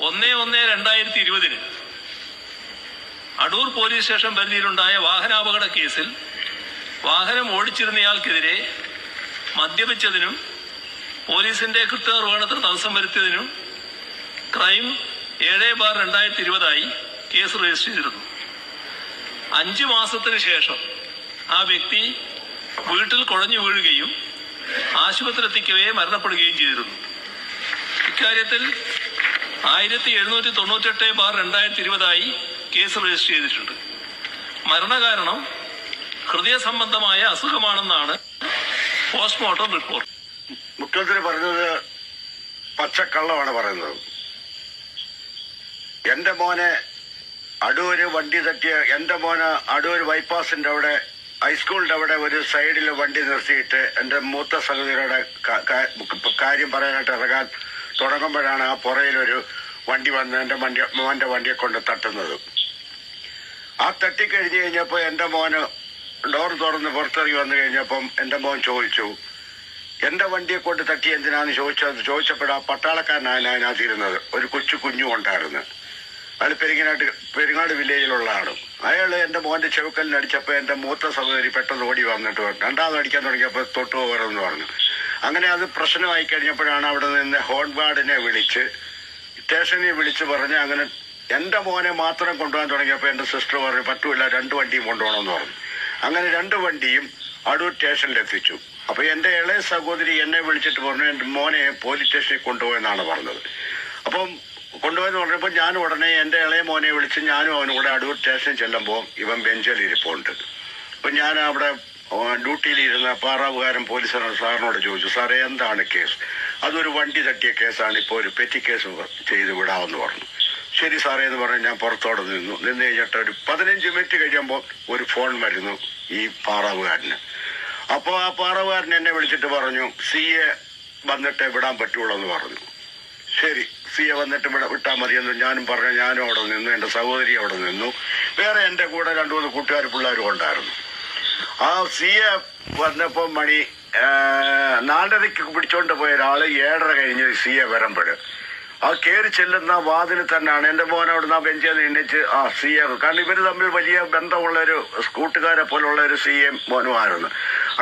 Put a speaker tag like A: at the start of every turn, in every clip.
A: ഒന്ന് ഒന്ന് രണ്ടായിരത്തി ഇരുപതിന് അടൂർ പോലീസ് സ്റ്റേഷൻ പരിധിയിലുണ്ടായ വാഹനാപകട കേസിൽ വാഹനം ഓടിച്ചിരുന്നയാൾക്കെതിരെ മദ്യപിച്ചതിനും പോലീസിന്റെ കൃത്യനിർവഹണത്തിന് തടസ്സം വരുത്തിയതിനും ക്രൈം ഏഴ് ബാർ രണ്ടായിരത്തി ഇരുപതായി കേസ് രജിസ്റ്റർ ചെയ്തിരുന്നു. അഞ്ചു മാസത്തിന് ശേഷം ആ വ്യക്തി വീട്ടിൽ കുഴഞ്ഞു വീഴുകയും ആശുപത്രി എത്തിക്കവേ മരണപ്പെടുകയും ചെയ്തിരുന്നു. ഇക്കാര്യത്തിൽ ആയിരത്തി എഴുന്നൂറ്റി തൊണ്ണൂറ്റെട്ട് ബാർ രണ്ടായിരത്തി ഇരുപതായി കേസ് രജിസ്റ്റർ ചെയ്തിട്ടുണ്ട്. മരണകാരണം ഹൃദയ സംബന്ധമായ അസുഖമാണെന്നാണ് പോസ്റ്റ്മോർട്ടം റിപ്പോർട്ട്.
B: മുഖ്യമന്ത്രി പറഞ്ഞത് പച്ചക്കള്ളമാണ് പറയുന്നത്. എന്റെ മോനെ അടൂര് വണ്ടി തട്ടിയ എന്റെ മോന് അടൂര് ബൈപ്പാസിന്റെ അവിടെ ഹൈസ്കൂളിന്റെ അവിടെ ഒരു സൈഡിൽ വണ്ടി നിർത്തിയിട്ട് എന്റെ മൂത്ത സഹോദരിയുടെ കാര്യം പറയാനായിട്ട് ഇറങ്ങാൻ തുടങ്ങുമ്പോഴാണ് ആ പുറയിലൊരു വണ്ടി വന്ന് എന്റെ വണ്ടി വണ്ടിയെ കൊണ്ട് തട്ടുന്നത്. ആ തട്ടിക്കഴിഞ്ഞ് കഴിഞ്ഞപ്പോ എന്റെ മോന് ഡോർ തുറന്ന് പുറത്തിറങ്ങി വന്നു കഴിഞ്ഞപ്പം എന്റെ മോൻ ചോദിച്ചു എന്റെ വണ്ടിയെ കൊണ്ട് തട്ടി എന്തിനാന്ന് ചോദിച്ചത്? ചോദിച്ചപ്പോൾ ആ പട്ടാളക്കാരനാണ് അതിനകത്തിരുന്നത്. ഒരു കൊച്ചു കുഞ്ഞു ഉണ്ടായിരുന്നു. അയാൾ പെരിങ്ങനാട്ട് പെരിങ്ങാട് വില്ലേജിലുള്ളതാണ് അയാൾ എന്റെ മോന്റെ ചെവുക്കലിന് അടിച്ചപ്പോ എന്റെ മൂത്ത സഹോദരി പെട്ടെന്ന് ഓടി വന്നിട്ട് പറഞ്ഞു. രണ്ടാമത് അടിക്കാൻ തുടങ്ങിയപ്പോൾ തൊട്ടു പോകരുതെന്ന് പറഞ്ഞു. അങ്ങനെ അത് പ്രശ്നമായി കഴിഞ്ഞപ്പോഴാണ് അവിടെ നിന്ന് ഹോൺ ഗാർഡിനെ വിളിച്ച് സ്റ്റേഷനിൽ വിളിച്ച് പറഞ്ഞ് അങ്ങനെ എന്റെ മോനെ മാത്രം കൊണ്ടുപോകാൻ തുടങ്ങിയപ്പോൾ എന്റെ സിസ്റ്റർ പറഞ്ഞു പറ്റൂല രണ്ട് വണ്ടിയും കൊണ്ടുപോകണമെന്ന് പറഞ്ഞു. അങ്ങനെ രണ്ട് വണ്ടിയും അടൂർ സ്റ്റേഷനിൽ എത്തിച്ചു. അപ്പൊ എന്റെ ഇളയ സഹോദരി എന്നെ വിളിച്ചിട്ട് പറഞ്ഞു എന്റെ മോനെ പോലീസ് സ്റ്റേഷനിൽ കൊണ്ടുപോയെന്നാണ് പറഞ്ഞത്. അപ്പം കൊണ്ടുപോയെന്ന് പറഞ്ഞപ്പോൾ ഞാൻ ഉടനെ എന്റെ ഇളയ മോനെ വിളിച്ച് ഞാനും അവനും കൂടെ അടൂർ സ്റ്റേഷനിൽ ചെല്ലുമ്പോൾ ഇവൻ ബെഞ്ചിൽ ഇരിപ്പുണ്ട്. അപ്പൊ ഞാൻ അവിടെ ഡ്യൂട്ടിയിലിരുന്ന പാറാവുകാരൻ പോലീസ് സാറിനോട് ചോദിച്ചു സാറേ എന്താണ് കേസ്? അതൊരു വണ്ടി തട്ടിയ കേസാണ്. ഇപ്പോൾ ഒരു പെറ്റി കേസ് ചെയ്ത് വിടാമെന്ന് പറഞ്ഞു. ശരി സാറേ എന്ന് പറഞ്ഞ് ഞാൻ പുറത്തോടെ നിന്നു. നിന്ന് കഴിഞ്ഞിട്ട് ഒരു പതിനഞ്ച് മിനിറ്റ് കഴിയുമ്പോൾ ഒരു ഫോൺ വരുന്നു ഈ പാറാവുകാരന്. അപ്പോൾ ആ പാറാവുകാരൻ എന്നെ വിളിച്ചിട്ട് പറഞ്ഞു സി എ വന്നിട്ട് വിടാൻ പറ്റുള്ളൂ എന്ന് പറഞ്ഞു. ശരി സി എ വന്നിട്ട് ഇവിടെ വിട്ടാൽ മതിയെന്ന് ഞാനും പറഞ്ഞു. ഞാനും അവിടെ നിന്നു. എന്റെ സഹോദരി അവിടെ നിന്നു. വേറെ എന്റെ കൂടെ രണ്ടു മൂന്ന് കൂട്ടുകാർ പിള്ളേരും ഉണ്ടായിരുന്നു. ആ സി എ വന്നപ്പോൾ മണി നാലരയ്ക്ക് പിടിച്ചോണ്ട് പോയ ഒരാൾ ഏഴര കഴിഞ്ഞ് സി എ വരുമ്പോൾ ആ കയറി ചെല്ലുന്ന വാതിൽ തന്നെയാണ്. എന്റെ മോൻ അവിടുന്ന് ആ ബെഞ്ചിൽ എണ്ണിച്ച് ആ സി എ കാരണം ഇവർ തമ്മിൽ വലിയ ബന്ധമുള്ള ഒരു കൂട്ടുകാരെ പോലുള്ള ഒരു സി എം മോനുമായിരുന്നു.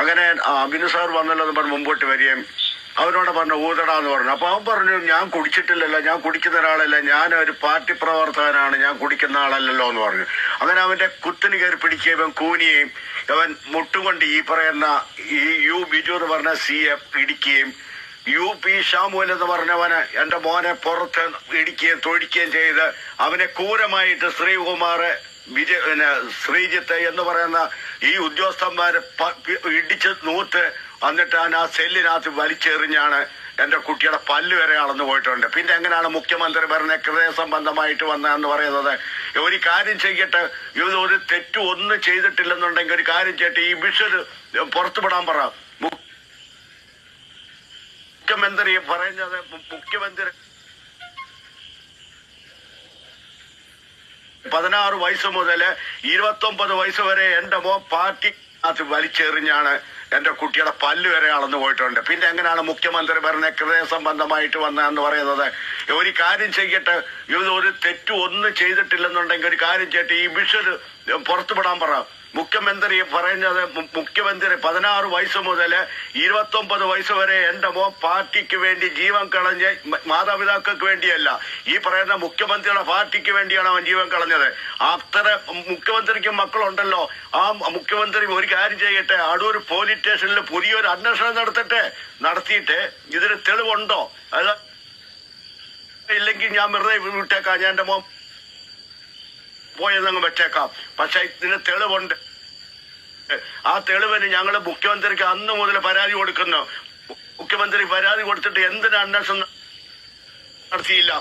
B: അങ്ങനെ അബിനു സാർ വന്നല്ലോ പറഞ്ഞ് മുമ്പോട്ട് വരികയും അവനോട് പറഞ്ഞു ഊതടാന്ന് പറഞ്ഞു. അപ്പൊ അവൻ പറഞ്ഞു ഞാൻ കുടിച്ചിട്ടില്ലല്ലോ ഞാൻ കുടിക്കുന്ന ഒരാളല്ല ഞാൻ ഒരു പാർട്ടി പ്രവർത്തകനാണ് ഞാൻ കുടിക്കുന്ന ആളല്ലല്ലോ എന്ന് പറഞ്ഞു. അങ്ങനെ അവന്റെ കുത്തിന് കയറി പിടിക്കുകയും ഇവൻ കൂനിയെയും അവൻ മുട്ടുകൊണ്ട് ഈ പറയുന്ന ഈ യു ബിജു എന്ന് പറഞ്ഞ സി എ ഇടിക്കുകയും യു പി ഷാമുൽ എന്ന് പറഞ്ഞവനെ എന്റെ മോനെ പുറത്ത് ഇടിക്കുകയും തൊഴിക്കുകയും ചെയ്ത് അവനെ ക്രൂരമായിട്ട് ശ്രീകുമാർ വിജയ ശ്രീജിത്ത് എന്ന് പറയുന്ന ഈ ഉദ്യോഗസ്ഥന്മാരെ ഇടിച്ച് നൂത്ത് എന്നിട്ട് ഞാൻ ആ സെല്ലിനകത്ത് വലിച്ചെറിഞ്ഞാണ് എന്റെ കുട്ടിയുടെ പല്ല് വരെ അളന്നു പോയിട്ടുണ്ട്. പിന്നെ എങ്ങനെയാണ് മുഖ്യമന്ത്രി ഭരണ ഹൃദയ സംബന്ധമായിട്ട് വന്നതെന്ന് പറയുന്നത്? ഒരു കാര്യം ചെയ്യട്ടെ ഇത് ഒരു തെറ്റ് ഒന്നും ചെയ്തിട്ടില്ലെന്നുണ്ടെങ്കിൽ ഒരു കാര്യം ചെയ്യട്ടെ ഈ ബിഷർ പുറത്തുവിടാൻ പറ. മുഖ്യമന്ത്രി പറയുന്നത് മുഖ്യമന്ത്രി പതിനാറ് വയസ്സ് മുതൽ ഇരുപത്തൊമ്പത് വയസ്സ് വരെ എന്റെ മോ പാർട്ടി അത് വലിച്ചെറിഞ്ഞാണ് എന്റെ കുട്ടിയുടെ പല്ല് വരെ അളന്നു പോയിട്ടുണ്ട്. പിന്നെ എങ്ങനെയാണ് മുഖ്യമന്ത്രി ഭരണ ഹൃദയ സംബന്ധമായിട്ട് വന്നതെന്ന് പറയുന്നത്? ഒരു കാര്യം ചെയ്യട്ടെ. ഇത് ഒരു തെറ്റ് ഒന്നും ചെയ്തിട്ടില്ലെന്നുണ്ടെങ്കിൽ ഒരു കാര്യം ചെയ്യട്ടെ. ഈ ബിഷർ പുറത്തുവിടാൻ പറ. മുഖ്യമന്ത്രി പറയുന്നത് മുഖ്യമന്ത്രി പതിനാറ് വയസ്സ് മുതൽ ഇരുപത്തൊമ്പത് വയസ്സ് വരെ എന്റെ മോൻ പാർട്ടിക്ക് വേണ്ടി ജീവൻ കളഞ്ഞ് മ- മാതാപിതാക്കൾക്ക് വേണ്ടിയല്ല. ഈ പറയുന്ന മുഖ്യമന്ത്രിയുടെ പാർട്ടിക്ക് വേണ്ടിയാണ് അവൻ ജീവൻ കളഞ്ഞത്. അത്ര മുഖ്യമന്ത്രിക്ക് മക്കളുണ്ടല്ലോ. ആ മുഖ്യമന്ത്രി ഒരു കാര്യം ചെയ്യട്ടെ. അടൂർ പോലീസ് സ്റ്റേഷനിൽ പുതിയൊരു അന്വേഷണം നടത്തട്ടെ നടത്തിയിട്ട് ഇതിന് തെളിവുണ്ടോ? അത് ഇല്ലെങ്കിൽ ഞാൻ വെറുതെ വിട്ടേക്കാം. ഞാൻ എന്റെ മോൻ പോയെന്നങ്ങ് വെച്ചേക്കാം. പക്ഷെ ഇതിന് തെളിവുണ്ട്. ആ തെളിവിന് ഞങ്ങൾ മുഖ്യമന്ത്രിക്ക് അന്ന് മുതൽ പരാതി കൊടുക്കുന്നു. മുഖ്യമന്ത്രി പരാതി കൊടുത്തിട്ട് എന്തിനാ അന്വേഷണം നടത്തിയില്ല?